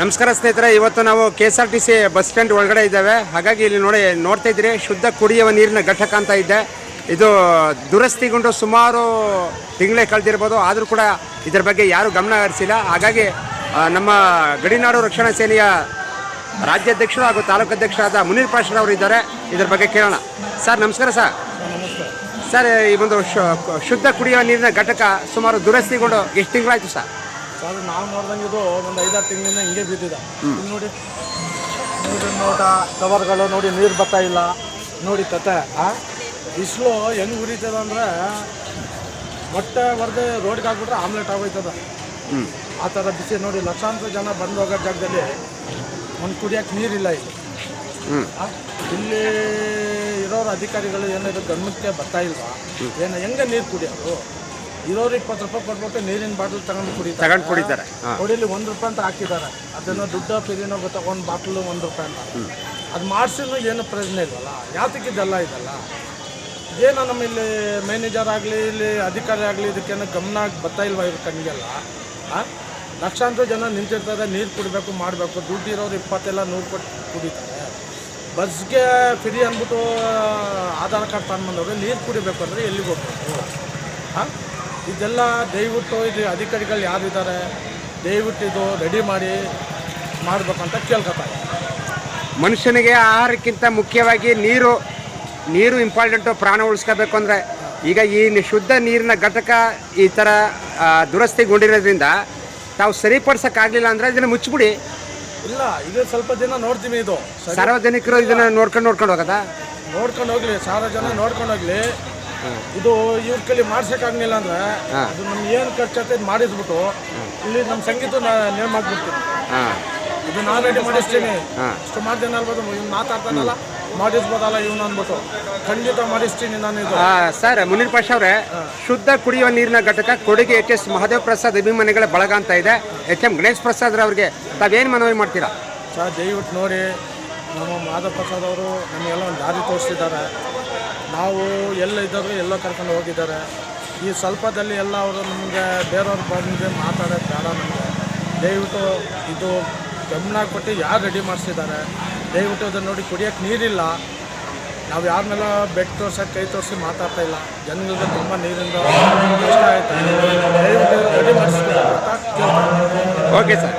ನಮಸ್ಕಾರ ಸ್ನೇಹಿತರೆ, ಇವತ್ತು ನಾವು K S R T C bus stand ಒಳಗಡೆ ಇದ್ದಾವೆ. ಹಾಗಾಗಿ ಇಲ್ಲಿ ನೋಡಿ, ನೋಡ್ತಾ ಇದ್ದೀರಿ, ಶುದ್ಧ ಕುಡಿಯುವ ನೀರಿನ ಘಟಕ ಅಂತ ಇದೆ. ಇದು ದುರಸ್ತಿಗೊಂಡು ಸುಮಾರು ತಿಂಗಳೇ ಕಳೆದಿರ್ಬೋದು, ಆದರೂ ಕೂಡ ಇದರ ಬಗ್ಗೆ ಯಾರೂ ಗಮನ ಹರಿಸಿಲ್ಲ. ಹಾಗಾಗಿ ನಮ್ಮ ಗಡಿನಾಡು ರಕ್ಷಣಾ ಸೇನೆಯ ರಾಜ್ಯಾಧ್ಯಕ್ಷರು ಹಾಗೂ ತಾಲೂಕು ಅಧ್ಯಕ್ಷರಾದ ಮುನೀರ್ ಪಾಷರ್ ಅವರು ಇದ್ದಾರೆ. ಇದರ ಬಗ್ಗೆ ಕೇಳೋಣ. ಸರ್, ನಮಸ್ಕಾರ ಸರ್. ಸರ್, ಈ ಒಂದು ಶುದ್ಧ ಕುಡಿಯುವ ನೀರಿನ ಘಟಕ ಸುಮಾರು ದುರಸ್ತಿಗೊಂಡು ಎಷ್ಟು ತಿಂಗಳಾಯಿತು ಸರ್? ಸರ್ ನಾವು ನೋಡ್ದಂಗೆ ಇದು ಒಂದು ಐದಾರು ತಿಂಗಳಿಂದ ಹಿಂಗೆ ಬಿದ್ದಿದೆ. ಇಲ್ಲಿ ನೋಡಿ ನೀರಿನ ನೋಟ ಕವರ್ಗಳು ನೋಡಿ ನೀರು ಬರ್ತಾ ಇಲ್ಲ. ನೋಡಿ ಕತೆ ಆ? ಬಿಸಿಲು ಹೆಂಗೆ ಉರಿತದ ಅಂದರೆ ಮೊಟ್ಟೆ ಹೊಡೆದು ರೋಡ್ಗೆ ಹಾಕ್ಬಿಟ್ರೆ ಆಮ್ಲೆಟ್ ಆಗೋಯ್ತದ. ಆ ಥರ ಬಿಸಿ ನೋಡಿ ಲಕ್ಷಾಂತರ ಜನ ಬಂದು ಹೋಗೋ ಜಾಗದಲ್ಲಿ ಒಂದು ಕುಡಿಯೋಕೆ ನೀರಿಲ್ಲ ಇಲ್ಲಿ. ಇಲ್ಲಿ ಇರೋರು ಅಧಿಕಾರಿಗಳು ಏನಾದ್ರು ಗಮನಕ್ಕೆ ಬರ್ತಾ ಇಲ್ವಾ? ಏನು ಹೆಂಗೆ ನೀರು ಕುಡಿಯೋದು? ಇರೋರು ಇಪ್ಪತ್ತು ರೂಪಾಯಿ ಕೊಟ್ಬಿಟ್ಟು ನೀರಿನ ಬಾಟಲ್ ತಗೊಂಡು ಕುಡಿತಾರೆ. ತಗೊಂಡು ಕುಡಿತಾರೆ. ಕೊಡಿಲಿ ಒಂದು ರೂಪಾಯಿ ಅಂತ ಹಾಕಿದ್ದಾರೆ. ಅದನ್ನು ದುಡ್ಡು ಪಿರಿನೋ ಗೊತ್ತಾ ಒಂದು ಬಾಟ್ಲು ಒಂದು ರೂಪಾಯಿ ಅಂತ. ಅದು ಮಾಡಿಸಿದ್ರು ಏನು ಪ್ರಯೋಜನ ಇಲ್ವಲ್ಲ? ಯಾತಕ್ಕೆ ಇದೆಲ್ಲ ಇದೆಲ್ಲ? ಏನೋ ನಮ್ಮ ಇಲ್ಲಿ ಮ್ಯಾನೇಜರ್ ಆಗಲಿ ಇಲ್ಲಿ ಅಧಿಕಾರಿ ಆಗಲಿ ಇದಕ್ಕೇನೋ ಗಮನ ಬರ್ತಾ ಇಲ್ವಾ ಇವ್ರ ಕಣ್ಗೆಲ್ಲ? ಲಕ್ಷಾಂತರ ಜನ ನಿಂತಿರ್ತಾರೆ ನೀರು ಕುಡಿಬೇಕು ಮಾಡಬೇಕು. ದುಡ್ಡು ಇರೋರು ಇಪ್ಪತ್ತೆಲ್ಲ ನೂರು ಕೊಟ್ಟು ಕುಡಿತಾರೆ. ಬಸ್ಗೆ ಫ್ರೀ ಅಂದ್ಬಿಟ್ಟು ಆಧಾರ್ ಕಾರ್ಡ್ ತಗೊಂಡ್ಬಂದವ್ರೆ ನೀರು ಕುಡಿಬೇಕು ಅಂದರೆ ಎಲ್ಲಿಗೆ ಹೋಗ್ಬೇಕು? ಹಾಂ? ಇದೆಲ್ಲ ದಯವಿಟ್ಟು ಇದು ಅಧಿಕಾರಿಗಳು ಯಾರಿದ್ದಾರೆ ದಯವಿಟ್ಟು ಇದು ರೆಡಿ ಮಾಡಿ ಮಾಡಬೇಕಂತ ಕೇಳ್ಕೊತಾರೆ ಮನುಷ್ಯನಿಗೆ ಆಹಾರಕ್ಕಿಂತ ಮುಖ್ಯವಾಗಿ ನೀರು ನೀರು ಇಂಪಾರ್ಟೆಂಟು ಪ್ರಾಣ ಉಳಿಸ್ಕೋಬೇಕು ಅಂದರೆ ಈಗ ಈ ಶುದ್ಧ ನೀರಿನ ಘಟಕ ಈ ಥರ ದುರಸ್ತಿಗೊಂಡಿರೋದ್ರಿಂದ ತಾವು ಸರಿಪಡಿಸೋಕ್ಕಾಗಲಿಲ್ಲ ಅಂದರೆ ಇದನ್ನು ಮುಚ್ಚಿಬಿಡಿ. ಇಲ್ಲ ಇದು ಸ್ವಲ್ಪ ದಿನ ನೋಡ್ತೀವಿ ಇದು. ಸಾರ್ವಜನಿಕರು ಇದನ್ನು ನೋಡ್ಕೊಂಡು ನೋಡ್ಕೊಂಡು ಹೋಗೋದಾ? ನೋಡ್ಕೊಂಡು ಹೋಗ್ಲಿ ಸಾರ್ವಜನಿಕ ನೋಡ್ಕೊಂಡು ಹೋಗ್ಲಿ. ಇದು ಇವ್ರ ಕೈಲಿ ಮಾಡ್ಸೋಕ್ಕಾಗಲಿಲ್ಲ ಅಂದ್ರೆ ಅದು ನಮ್ಗೆ ಏನು ಖರ್ಚಾಗ್ತದೆ ಮಾಡಿಸ್ಬಿಟ್ಟು ಇಲ್ಲಿ ನಮ್ಮ ಸಂಗೀತ ನೇಮ್ ಹಾಕ್ಬಿಡ್ತೀನಿ ಇದು ನಾನು ರೆಡಿ ಮಾಡಿಸ್ತೀನಿ. ಇಷ್ಟು ಮಾಡ್ತೀನಿ ಅಲ್ಬೋದು ಇವ್ನು ಮಾತಾಡ್ತಾನಲ್ಲ ಮಾಡಿಸ್ಬೋದಲ್ಲ ಇವ್ನು ಅನ್ಬಿಟ್ಟು ಖಂಡಿತ ಮಾಡಿಸ್ತೀನಿ ನಾನು ಇದು. ಸರ್ ಮುನೀರ್ ಪಾಷ ಅವರೇ ಶುದ್ಧ ಕುಡಿಯುವ ನೀರಿನ ಘಟಕ ಕೊಡುಗೆ ಎಚ್ ಎಸ್ ಮಹಾದೇವ್ ಪ್ರಸಾದ್ ಅಭಿಮಾನಿಗಳ ಬಳಗ ಅಂತ ಇದೆ. ಎಚ್ ಎಂ ಗಣೇಶ್ ಪ್ರಸಾದ್ ಅವ್ರಿಗೆ ತಾವೇನು ಮನವಿ ಮಾಡ್ತೀರಾ? ಸರ್ ದಯವಿಟ್ಟು ನೋಡಿ ನಮ್ಮ ಮಾಧವ ಪ್ರಸಾದ್ ಅವರು ನಮಗೆಲ್ಲ ಒಂದು ದಾರಿ ತೋರಿಸಿದ್ದಾರೆ. ನಾವು ಎಲ್ಲ ಇದ್ದರು ಎಲ್ಲೋ ಕರ್ಕೊಂಡು ಹೋಗಿದ್ದಾರೆ. ಈ ಸ್ವಲ್ಪದಲ್ಲಿ ಎಲ್ಲ ಅವರು ನಮಗೆ ಬೇರೆಯವ್ರು ಬಂದು ಮಾತಾಡೋದು ಬೇಡ ನಮಗೆ. ದಯವಿಟ್ಟು ಇದು ಗಮನ ಕೊಟ್ಟು ಯಾರು ರೆಡಿ ಮಾಡಿಸಿದ್ದಾರೆ? ದಯವಿಟ್ಟು ಅದನ್ನು ನೋಡಿ ಕುಡಿಯೋಕ್ಕೆ ನೀರಿಲ್ಲ. ನಾವು ಯಾರ ಮೇಲೆ ಬೆಡ್ ತೋರ್ಸೋಕೆ, ಕೈ ತೋರಿಸಿ ಮಾತಾಡ್ತಾ ಇಲ್ಲ. ಜನಗಳಿಗೆ ತುಂಬ ನೀರಿಂದ ಕಷ್ಟ ಆಯ್ತಾ. ರೆಡಿ ಮಾಡಿಸ್ತಾರೆ ಓಕೆ ಸರ್